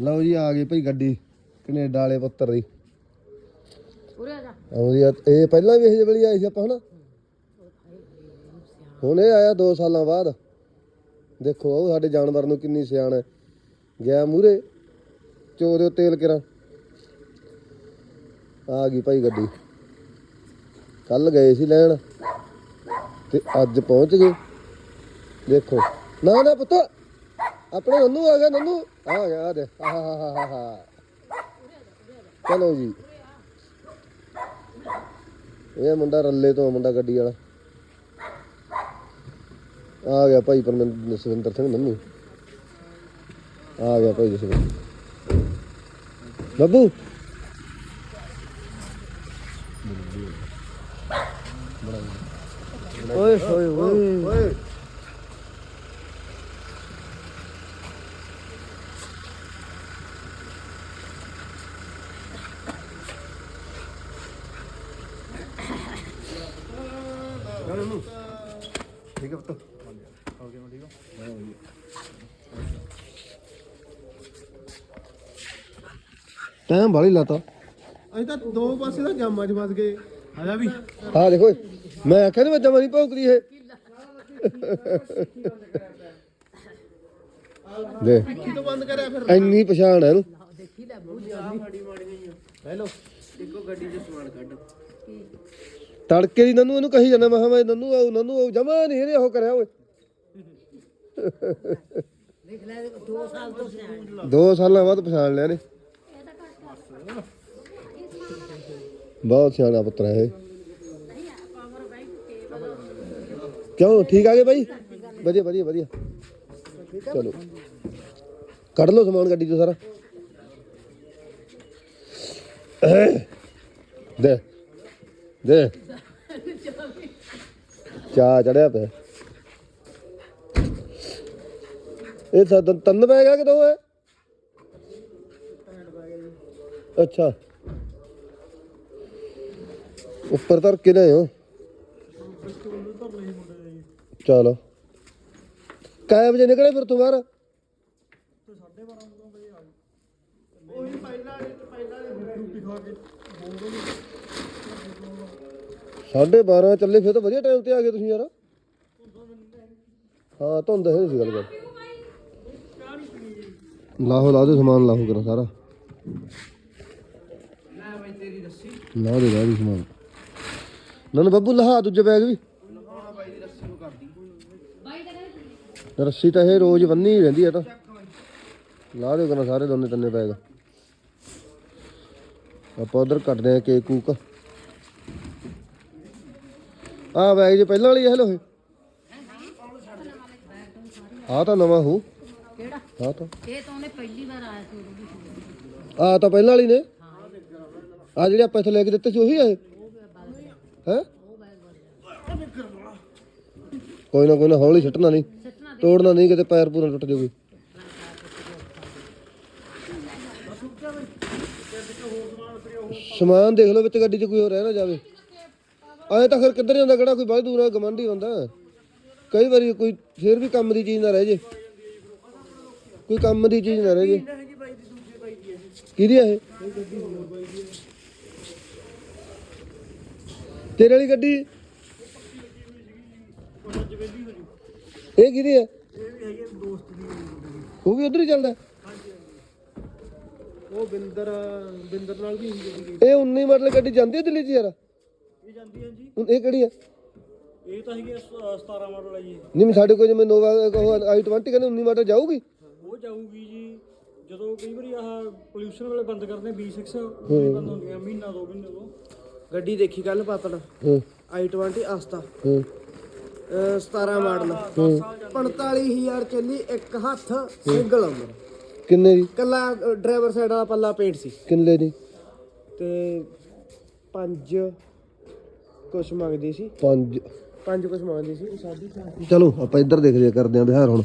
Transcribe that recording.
ਲਓ ਜੀ ਆ ਗਈ ਭਾਈ ਗੱਡੀ ਕੈਨੇਡਾ ਵਾਲੇ ਪੁੱਤਰ ਦੀ। ਉਰੇ ਆ ਜਾ। ਆਉਂਦੀ ਆ ਇਹ ਪਹਿਲਾਂ ਵੀ ਇਹ ਜਿਹੀ ਵਾਲੀ ਆਈ ਸੀ ਆਪਾਂ ਹਨਾ? ਹੁਣ ਇਹ ਆਇਆ 2 ਸਾਲਾਂ ਬਾਅਦ। ਦੇਖੋ ਉਹ ਸਾਡੇ ਜਾਨਵਰ ਨੂੰ ਕਿੰਨੀ ਸਿਆਣ ਹੈ। ਗਿਆ ਮੂਰੇ ਚੋਦੇ ਤੇਲ ਕਿਰਾਂ। ਆ ਗਈ ਭਾਈ ਗੱਡੀ। ਕੱਲ ਗਏ ਸੀ ਲੈਣ ਤੇ ਅੱਜ ਪਹੁੰਚ ਗਏ। ਦੇਖੋ। ਨਾ ਨਾ ਪੁੱਤ। ਆਪਣੇ ਨੰਨੂ ਆ ਗਿਆ ਨੰਨੂ। ਆ ਗਿਆ ਆ ਦੇ। ਆਹ ਹਾ ਹਾ ਹਾ ਹਾ ਚਲੋ ਜੀ। ਇਹ ਮੁੰਡਾ ਰੱਲੇ ਤੋਂ ਮੁੰਡਾ ਗੱਡੀ ਵਾਲਾ। ਆ ਗਿਆ ਭਾਈ ਪਰਮਿੰਦਰ ਸੁਰਿੰਦਰ ਸਿੰਘ ਨੰਨੂ। ਆ ਗਿਆ ਭਾਈ ਜਸਵਿੰਦਰ। ਬੱਬੂ। ਓਏ ਹੋਏ ਓਏ। ਠੀਕ ਹੈ ਪੁੱਤ। ਟਾਈਮ ਬਾਲੀ ਲਾਤਾ। ਅਸੀਂ ਤਾਂ ਦੋ ਪਾਸੇ ਦਾ ਜਾਮਾਂ 'ਚ ਫਸ ਗਏ। ਆਜਾ ਵੀ। ਆ ਦੇਖੋ ਮੈਂ ਆਖਿਆ ਨੀ ਮੈਂ ਜਮਾ ਨਹੀਂ ਭੌਂਕਦੀ ਇਹ। ਦੇ। ਕੀ ਤੋਂ ਬੰਦ ਕਰਿਆ ਫਿਰ। ਇੰਨੀ ਪਛਾਣ ਹੈ ਇਹਨੂੰ। ਦੇਖੀ ਲੈ ਬਹੁਤ ਹੈਲੋ ਇੱਕੋ ਗੱਡੀ 'ਚ ਸਮਾਨ ਕੱਢ। ਤੜਕੇ ਦੀ ਨੰਨੂ ਇਹਨੂੰ ਕਹੀ ਜਾਂਦਾ ਮੈਂ ਕਿਹਾ ਮੈਂ ਨੰਨੂ ਆਉ ਨੰਨੂ ਆਉ ਜਮਾ ਨਹੀਂ ਇਹਨੇ ਉਹ ਕਰਿਆ ਓਏ। ਦੇਖ ਲੈ 2 ਸਾਲ ਤੋਂ ਸਿਆਣਾ ਦੋ ਸਾਲਾਂ ਬਾਅਦ ਪਛਾਣ ਲਿਆ ਨੇ ਬਹੁਤ ਸਿਆਣਾ ਪੁੱਤਰ ਹੈ ਇਹ। ਕਿਉਂ ਠੀਕ ਆ ਗਏ ਬਾਈ? ਵਧੀਆ ਵਧੀਆ ਵਧੀਆ। ਚਲੋ। ਕੱਢ ਲਓ ਸਮਾਨ ਗੱਡੀ ਤੋਂ ਸਾਰਾ। ਦੇ ਦੇ ਚਾ ਚੜਿਆ ਪਿਆ। ਇਹ ਤਾਂ ਤਿੰਨ- ਤਿੰਨ ਬੈਗ ਆ ਕਿ ਦੋ ਹੈ ਅੱਛਾ। ਉੱਪਰ ਧਰ ਕੇ ਲਿਆਓ ਚਲੋ। ਕਾਇ ਵਜੇ ਨਿਕਲੇ ਫਿਰ ਤੂੰ ਬਾਹਰ? ਉਹੀ ਪਹਿਲਾਂ ਵਾਲੇ ਤੇ ਪਹਿਲਾਂ ਵਾਲੇ ਰੋਟੀ ਖਾ ਕੇ ਸਾਢੇ 12 ਚੱਲੇ, ਫਿਰ ਤਾਂ ਵਧੀਆ ਟਾਈਮ ਤੇ ਆ ਗਏ ਤੁਸੀਂ ਯਾਰ। ਹਾਂ, ਧੁੰਦ ਹੈ ਸੀ ਗੱਲ ਕਰ। ਲਾਹੋ, ਲਾ ਦੇ ਸਮਾਨ, ਲਾਹੋ ਕਰ ਸਾਰਾ। ਲੈ ਬਈ ਤੇਰੀ ਰੱਸੀ ਲਾ ਦੇ ਲਾ ਦੇ ਸਮਾਨ। ਨਾ ਨਾ, ਬੱਬੂ ਲਹਾ ਦੂਜੇ ਬੈਗ ਵੀ। ਰੱਸੀ ਤਾਂ ਇਹ ਰੋਜ਼ ਬੰਨੀ ਹੀ ਰਹਿੰਦੀ ਆ ਤਾਂ। ਲਾ ਦਿਓ ਕਰਾ ਸਾਰੇ ਦੋਨੇ, ਤਿੰਨੇ ਬੈਗ ਆਪਾਂ ਉਧਰ ਕੱਟਦੇ ਆ ਕੇਕ ਕੂਕ। ਆ ਬੈਗ ਜੇ ਪਹਿਲਾਂ ਵਾਲੀ ਹੈ ਲੋ ਆ ਤਾਂ ਨਵਾਂ ਹੋ। ਕਿਹੜਾ? ਆ ਤਾਂ। ਇਹ ਤਾਂ ਉਹਨੇ ਪਹਿਲੀ ਵਾਰ ਆਇਆ ਸੀ ਉਦੋਂ ਵੀ ਆ ਤਾਂ ਪਹਿਲਾਂ ਵਾਲੀ ਨੇ। ਆ ਜਿਹੜੇ ਆਪਾਂ ਇੱਥੇ ਲੈ ਕੇ ਦਿੱਤੇ ਸੀ ਉਹੀ ਆ ਇਹ। ਹੈ? ਕੋਈ ਨਾ ਕੋਈ ਨਾ ਹੌਲੀ ਛੱਟਣਾ ਨਹੀਂ। ਤੋੜਨਾ ਨਹੀਂ ਕਿਤੇ ਪੈਰ ਪੂਰਾ ਟੁੱਟ ਜਾਊਗੀ। ਸਮਾਨ ਦੇਖ ਲਓ ਵਿੱਚ ਗੱਡੀ 'ਚ ਕੋਈ ਹੋਰ ਰਹਿ ਨਾ ਜਾਵੇ। ਆਏ ਤਾਂ ਫਿਰ ਕਿੱਧਰ ਜਾਂਦਾ ਕਿਹੜਾ ਕੋਈ ਬਹੁਤ ਦੂਰ ਆ ਗਮੰਡੀ ਹੁੰਦਾ? ਕਈ ਵਾਰੀ ਕੋਈ ਫੇਰ ਵੀ ਕੰਮ ਦੀ ਚੀਜ਼ ਨਾ ਰਹਿ ਜੇ। ਕੋਈ ਕੰਮ ਦੀ ਚੀਜ਼ ਨਾ ਰਹਿ ਜੇ। ਕਿਹਦੀ ਆ ਇਹ? ਤੇਰੇ ਵਾਲੀ ਗੱਡੀ? ਇਹ ਕਿਹਦੀ ਦੀ ਉਹ ਵੀ ਉਧਰ ਹੀ ਚੱਲਦਾ। ਉਹ ਬਿੰਦਰ ਬਿੰਦਰ ਨਾਲ ਵੀ ਹੁੰਦੀ ਇਹ 19 ਮਾਡਲ ਗੱਡੀ ਜਾਂਦੀ ਹੈ ਦਿੱਲੀ 'ਚ ਯਾਰ? ਇਹ ਜਾਂਦੀ ਹੈ ਜੀ। ਹੁਣ ਇਹ ਕਿਹੜੀ ਹੈ ਇਹ ਤਾਂ ਹੈਗੀ 17 ਮਾਡਲ ਹੈ ਜੀ। ਨਹੀਂ ਮੈਂ ਸਾਡੇ ਕੋਲ ਜਿਵੇਂ ਨੋਵਾ ਉਹ i20 ਕਹਿੰਦੇ 19 ਮਾਡਲ ਜਾਊਗੀ? ਉਹ ਜਾਊਗੀ ਜੀ। ਜਦੋਂ ਕਈ ਵਾਰੀ ਆਹ ਪੋਲਿਊਸ਼ਨ ਵਾਲੇ ਬੰਦ ਕਰਦੇ B6 ਉਹ ਬੰਦ ਹੁੰਦੀਆਂ ਮਹੀਨਾ ਦੋ ਮਹੀਨੇ ਤੋਂ ਗੱਡੀ ਦੇਖੀ ਕੱਲ ਪਾਤੜ ਹਾਂ। i20 ਆਸਤਾ ਹਾਂ। 17 ਮਾਡਲ। 45000 ਚੱਲੀ ਇੱਕ ਹੱਥ ਸਿੰਗਲ ਉਮਰ। ਕਿੰਨੇ ਦੀ? ਕੱਲਾ ਡਰਾਈਵਰ ਸਾਈਡ ਵਾਲਾ ਪੱਲਾ ਪੇਂਟ ਸੀ। ਕਿੰਨੇ ਦੀ? ਤੇ ਪੰਜ ਕੁਛ ਮੰਗਦੀ ਸੀ? ਪੰਜ। ਪੰਜ ਕੁਛ ਮੰਗਦੀ ਸੀ। ਸਾਡੀ ਚਲੋ ਆਪਾਂ ਇੱਧਰ ਦੇਖਦੇ ਕਰਦੇ ਆਂ ਬਿਹਾਰ ਹੁਣ।